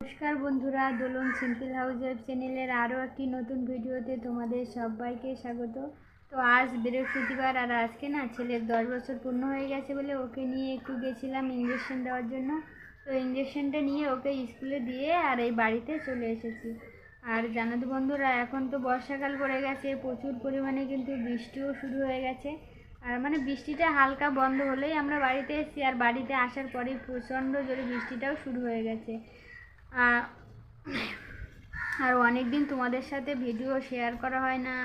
নমস্কার বন্ধুরা, দোলন simple house চ্যানেলের আরও একটি নতুন ভিডিওতে তোমাদের সবাইকে স্বাগত। তো আজ বৃহস্পতিবার আর আজকে না ছেলের দশ বছর পূর্ণ হয়ে গেছে বলে ওকে নিয়ে একটু গেছিলাম ইঞ্জেকশন দেওয়ার জন্য। তো ইঞ্জেকশনটা নিয়ে ওকে স্কুলে দিয়ে আর এই বাড়িতে চলে এসেছি। আর জানো বন্ধুরা, এখন তো বর্ষাকাল পড়ে গেছে, প্রচুর পরিমাণে কিন্তু বৃষ্টিও শুরু হয়ে গেছে। আর মানে বৃষ্টিটা হালকা বন্ধ হলেই আমরা বাড়িতে এসেছি, আর বাড়িতে আসার পরেই প্রচণ্ড জোরে বৃষ্টিটাও শুরু হয়ে গেছে। আর অনেক দিন তোমাদের সাথে ভিডিও শেয়ার করা হয় না।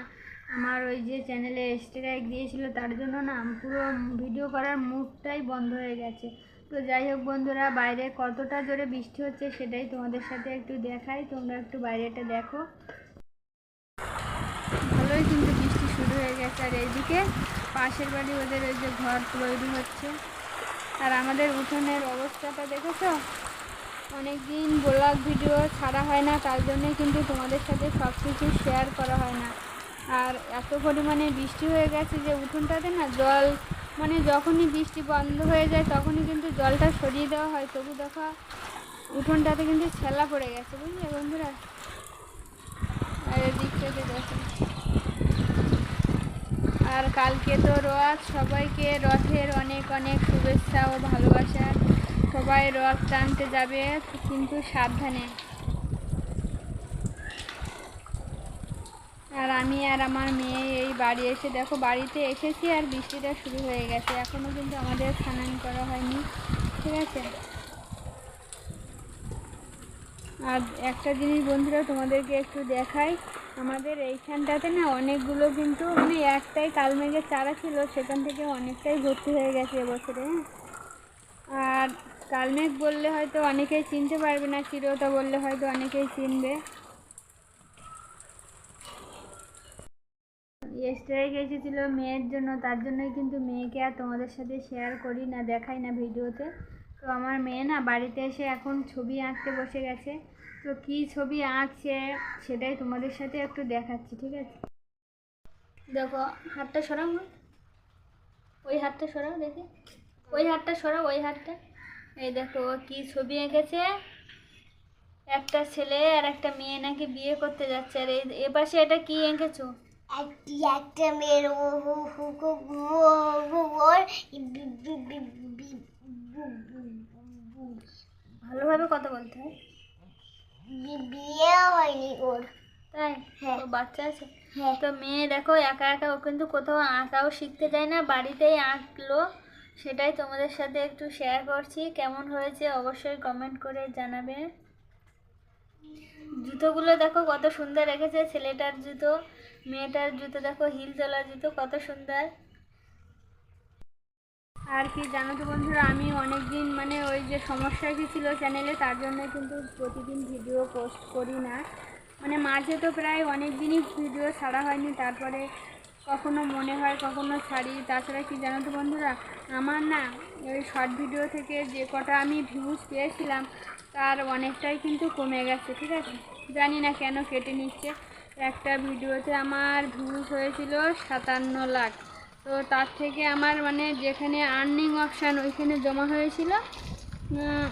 আমার ওই যে চ্যানেলে স্ট্রাইক দিয়েছিল, তার জন্য না পুরো ভিডিও করার মুডটাই বন্ধ হয়ে গেছে। তো যাই হোক বন্ধুরা, বাইরে কতটা জোরে বৃষ্টি হচ্ছে সেটাই তোমাদের সাথে একটু দেখাই। তোমরা একটু বাইরেটা দেখো। ভালোই কিন্তু বৃষ্টি শুরু হয়ে গেছে। আর এইদিকে পাশের বাড়ি ওদের ওই যে ঘর তৈরি হচ্ছে। আর আমাদের উঠোনের অবস্থাটা দেখেছ? অনেক দিন ব্লগ ভিডিও ছাড়া হয় না, তার জন্যই কিন্তু তোমাদের সাথে সব কিছু শেয়ার করা হয় না। আর এত পরিমাণে বৃষ্টি হয়ে গেছে যে উঠোনটাতে না জল মানে যখনই বৃষ্টি বন্ধ হয়ে যায় তখনই কিন্তু জলটা সরিয়ে দেওয়া হয়। তবু দেখো, উঠোনটাতে কিন্তু ছেলা পড়ে গেছে, বুঝলে বন্ধুরা? আর এদিকটাতে দেখো। আর কালকে তো রথ, সবাইকে রথের অনেক অনেক শুভেচ্ছা ও ভালোবাসা। সবাই রথ টানতে যাবে, কিন্তু সাবধানে। আর আমি আর আমার মেয়ে এই বাড়ি এসে, দেখো বাড়িতে এসেছি আর বৃষ্টিটা শুরু হয়ে গেছে। এখনও কিন্তু আমাদের স্নান করা হয়নি, ঠিক আছে? আর একটা জিনিস বন্ধুরা তোমাদেরকে একটু দেখাই, আমাদের এইখানটাতে না অনেকগুলো কিন্তু মানে একটাই কালমেঘের চারা ছিল, সেখান থেকে অনেকটাই ভর্তি হয়ে গেছে এবছরে হ্যাঁ? আর কালমেঘ বললে হয়তো অনেকেই চিনতে পারবে না চিরতা বললে হয়তো অনেকেই চিনবে। স্ট্রাইক এসেছিল মেয়ের জন্য তার জন্যই কিন্তু মেয়েকে আর তোমাদের সাথে শেয়ার করি না দেখাই না ভিডিওতে। তো আমার মেয়ে না বাড়িতে এসে এখন ছবি আঁকতে বসে গেছে। তো কী ছবি আঁকছে সেটাই তোমাদের সাথে একটু দেখাচ্ছি ঠিক আছে? দেখো হাতটা সরাও। না। ওই হাতটা সরাও দেখি। ওই হাতটা সরাও ওই হাতটা। এই দেখো কি ছবি এঁকেছে? একটা ছেলে আর একটা মেয়ে নাকি বিয়ে করতে যাচ্ছে। আর এই পাশে এটা কি এঁকেছো? একটি একটা মেয়ের ভালোভাবে কথা বলতে হয়। বিয়ে হয়নি ওর। তাই? হ্যাঁ। বাচ্চা আছে? হ্যাঁ। তো মেয়ে দেখো একা একা ও কিন্তু কোথাও আঁকাও শিখতে যায় না বাড়িতেই আঁকলো। সেটাই তোমাদের সাথে একটু শেয়ার করছি। কেমন হয়েছে অবশ্যই কমেন্ট করে জানাবে। জুতোগুলো দেখো কত সুন্দর রেখেছে, ছেলেটার জুতো, মেয়েটার জুতো, দেখো হিল তোলা জুতো কত সুন্দর। আর কি জানো তো বন্ধুরা, আমি অনেক দিন মানে ওই যে সমস্যা কি ছিল চ্যানেলে তার জন্য কিন্তু প্রতিদিন ভিডিও পোস্ট করি না। মানে মাঝে তো প্রায় অনেক দিনই ভিডিও ছাড়া হয়নি, তারপরে কখনো মনে হয়, কখনো ছাড়ি। তাছাড়া কি জানো তো বন্ধুরা? আমার না ওই শর্ট ভিডিও থেকে যে কটা আমি ভিউজ পেয়েছিলাম, তার অনেকটাই কিন্তু কমে গেছে, ঠিক আছে? জানি না কেন কেটে নিচ্ছে। একটা ভিডিওতে আমার ভিউজ হয়েছিল সাতান্ন লাখ। তো তার থেকে আমার মানে যেখানে আর্নিং অপশান ওইখানে জমা হয়েছিল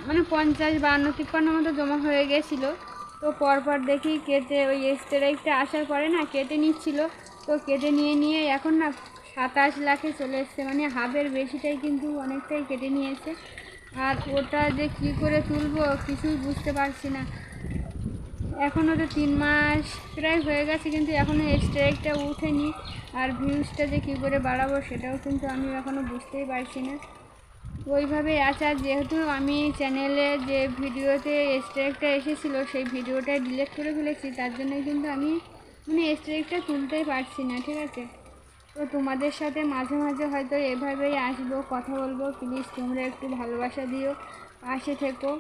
মানে পঞ্চাশ, বান্ন, তিপ্পান্ন মতো জমা হয়ে গেছিল। তো পরপর দেখি কেটে ওই স্ট্রাইকটা আসার পরে না কেটে নিচ্ছিল। তো কেটে নিয়ে নিয়ে এখন না সাতাশ লাখে চলে এসছে। মানে হাফের বেশিটাই কিন্তু অনেকটাই কেটে নিয়েছে। আর ওটা যে কী করে তুলবো কিছুই বুঝতে পারছি না। এখনও তো তিন মাস প্রায় হয়ে গেছে কিন্তু এখনও স্ট্রাইকটা উঠেনি। আর ভিউজটা যে কী করে বাড়াবো সেটাও কিন্তু আমি এখনও বুঝতেই পারছি না। ওইভাবে আছে। আর যেহেতু আমি চ্যানেলে যে ভিডিওতে স্ট্রাইকটা এসেছিল, সেই ভিডিওটা ডিলেট করে ফেলেছি, তার জন্য কিন্তু আমি মানে স্ট্রাইকটা তুলতেই পারছি না, ঠিক আছে? তো তোমাদের সাথে মাঝে মাঝে হয়তো এভাবেই আসব, কথা বলব। প্লিজ তোমরা একটু ভালোবাসা দিও, পাশে থেকো।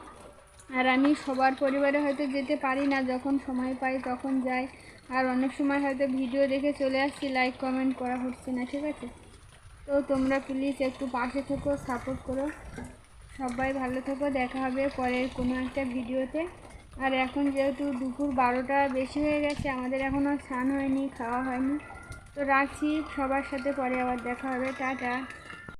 আর আমি সবার পরিবারে হয়তো যেতে পারি না, যখন সময় পাই তখন যাই। আর অনেক সময় হয়তো ভিডিও দেখে চলে আসছি লাইক কমেন্ট করা হচ্ছে না, ঠিক আছে? তো তোমরা প্লিজ একটু পাশে থেকো সাপোর্ট করো। সবাই ভালো থেকো, দেখা হবে পরের কোনো একটা ভিডিওতে আর এখন যেহেতু দুপুর বারোটা বেশি হয়ে গেছে, আমাদের এখনও স্নান হয়নি, খাওয়া হয়নি। তো রাখছি, সবার সাথে পরে আবার দেখা হবে। টাটা।